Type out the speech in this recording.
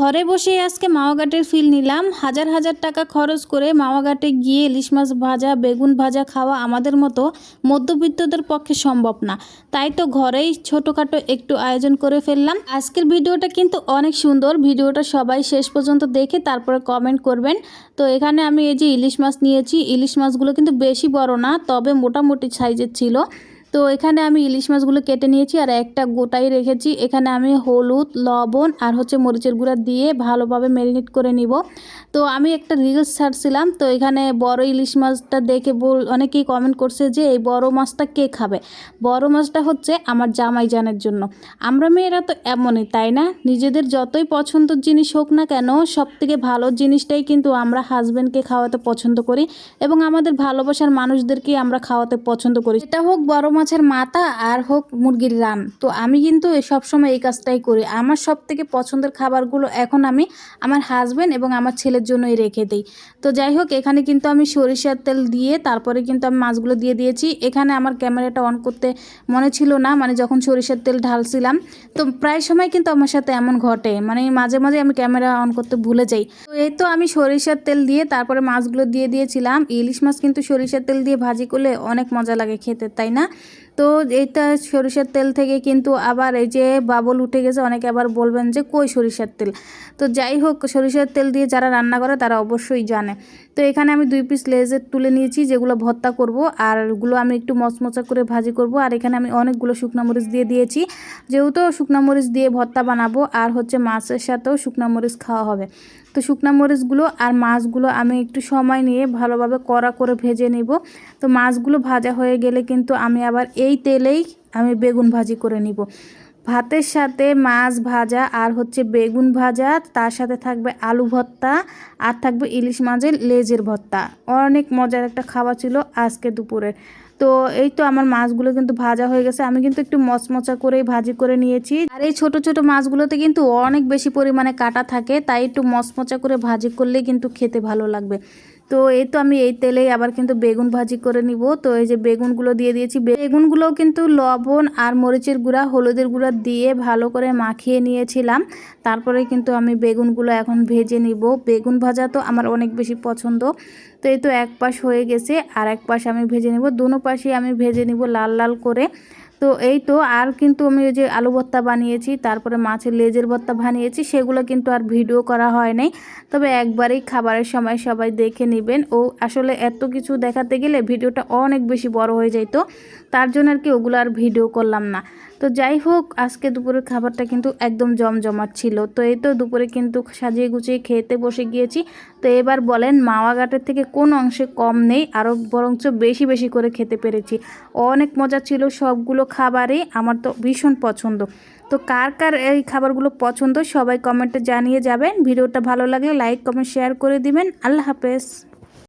ঘরে বসে আজকে মাওয়াঘাটের ফিল নিলাম। হাজার হাজার টাকা খরচ করে মাওয়াঘাটে গিয়ে ইলিশ মাছ ভাজা, বেগুন ভাজা খাওয়া আমাদের মতো মধ্যবিত্তদের পক্ষে সম্ভব না। তাই তো ঘরেই ছোটোখাটো একটু আয়োজন করে ফেললাম। আজকের ভিডিওটা কিন্তু অনেক সুন্দর। ভিডিওটা সবাই শেষ পর্যন্ত দেখে তারপরে কমেন্ট করবেন। তো এখানে আমি এই যে ইলিশ মাছ নিয়েছি। ইলিশ মাছগুলো কিন্তু বেশি বড় না, তবে মোটামুটি সাইজের ছিল। তো এখানে আমি ইলিশ মাছগুলো কেটে নিয়েছি আর একটা গোটাই রেখেছি। এখানে আমি হলুদ, লবণ আর হচ্ছে মরিচের গুঁড়া দিয়ে ভালোভাবে ম্যারিনেট করে নিব। তো আমি একটা রিলস ছাড়ছিলাম, তো এখানে বড় ইলিশ মাছটা দেখে বল, অনেকেই কমেন্ট করছে যে এই বড় মাছটা কে খাবে? বড় মাছটা হচ্ছে আমার জামাই জানের জন্য। আমরা মেয়েরা তো এমনই, তাই না? নিজেদের যতই পছন্দের জিনিস হোক না কেন সব থেকে ভালো জিনিসটাই কিন্তু আমরা হাজব্যান্ডকে খাওয়াতে পছন্দ করি এবং আমাদের ভালোবাসার মানুষদেরকেই আমরা খাওয়াতে পছন্দ করি। এটা হোক বড় মাছের মাথা আর হোক মুরগির রান তো আমি কিন্তু সবসময় এই কাজটাই করি। আমার সব থেকে পছন্দের খাবারগুলো এখন আমি আমার হাজব্যান্ড এবং আমার ছেলের জন্যই রেখে দিই। তো যাই হোক, এখানে কিন্তু আমি সরিষার তেল দিয়ে তারপরে কিন্তু আমি মাছগুলো দিয়ে দিয়েছি। এখানে আমার ক্যামেরাটা অন করতে মনে ছিল না মানে যখন সরিষার তেল ঢালছিলাম। তো প্রায় সময় কিন্তু আমার সাথে এমন ঘটে মানে মাঝে মাঝে আমি ক্যামেরা অন করতে ভুলে যাই। তো এই তো আমি সরিষার তেল দিয়ে তারপরে মাছগুলো দিয়ে দিয়েছিলাম। ইলিশ মাছ কিন্তু সরিষার তেল দিয়ে ভাজি করলে অনেক মজা লাগে খেতে, তাই না? তো এটা সরিষার তেল থেকে কিন্তু আবার এই যে বাবল উঠে গেছে, অনেকে আবার বলবেন যে কই সরিষার তেল? তো যাই হোক, সরিষার তেল দিয়ে যারা রান্না করে তারা অবশ্যই জানে। তো এখানে আমি দুই পিস লেজের তুলে নিয়েছি, যেগুলো ভর্তা করব, আর ওগুলো আমি একটু মচমচা করে ভাজি করব। আর এখানে আমি অনেকগুলো শুকনো মরিচ দিয়ে দিয়েছি, যেহেতু শুকনো মরিচ দিয়ে ভর্তা বানাবো, আর হচ্ছে মাছের সাথেও শুকনো মরিচ খাওয়া হবে। তো শুকনো মরিচগুলো আর মাছগুলো আমি একটু সময় নিয়ে ভালোভাবে কড়া করে ভেজে নিব। তো মাছগুলো ভাজা হয়ে গেলে কিন্তু আমি আবার এই তেলেই আমি বেগুন ভাজি করে নিব। ভাতের সাথে মাছ ভাজা আর হচ্ছে বেগুন ভাজা, তার সাথে থাকবে আলু ভর্তা আর থাকবে ইলিশ মাছের লেজের ভর্তা। অনেক মজার একটা খাবার ছিল আজকে দুপুরের। তো এই তো আমার মাছগুলো কিন্তু ভাজা হয়ে গেছে। আমি কিন্তু একটু মচমচা করেই ভাজি করে নিয়েছি। আর এই ছোট ছোট মাছগুলোতে কিন্তু অনেক বেশি পরিমাণে কাটা থাকে, তাই একটু মচমচা করে ভাজি করলেই কিন্তু খেতে ভালো লাগবে। তো এই তো আমি এই তেলেই আবার কিন্তু বেগুন ভাজি করে নিব। তো এই যে বেগুনগুলো দিয়ে দিয়েছি। বেগুনগুলোও কিন্তু লবণ আর মরিচের গুঁড়া, হলুদের গুঁড়া দিয়ে ভালো করে মাখিয়ে নিয়েছিলাম। তারপরে কিন্তু আমি বেগুনগুলো এখন ভেজে নিব। বেগুন ভাজা তো আমার অনেক বেশি পছন্দ। তো এই তো এক পাশ হয়ে গেছে আর এক পাশ আমি ভেজে নিব। দুনো পাশে আমি ভেজে নিব লাল লাল করে। তো এই তো আর কিন্তু আমি ওই যে আলু ভর্তা বানিয়েছি, তারপরে মাছের লেজের ভর্তা বানিয়েছি, সেগুলো কিন্তু আর ভিডিও করা হয় নাই। তবে একবারেই খাবারের সময় সবাই দেখে নেবেন। ও আসলে এত কিছু দেখাতে গেলে ভিডিওটা অনেক বেশি বড় হয়ে যেত তার জন্য আর কি ওগুলো আর ভিডিও করলাম না। তো যাই হোক, আজকে দুপুরের খাবারটা কিন্তু একদম জমজমাট ছিল। তো এই তো দুপুরে কিন্তু সাজিয়ে গুছিয়ে খেতে বসে গিয়েছি। তো এবার বলেন মাওয়াঘাটের থেকে কোন অংশে কম নেই, আরও বরঞ্চ বেশি বেশি করে খেতে পেরেছি। অনেক মজা ছিল সবগুলো খাবারই আমার তো ভীষণ পছন্দ। তো কার কার এই খাবারগুলো পছন্দ সবাই কমেন্টে জানিয়ে যাবেন। ভিডিওটা ভালো লাগলে লাইক, কমেন্ট, শেয়ার করে দিবেন। আল্লাহ হাফেজ।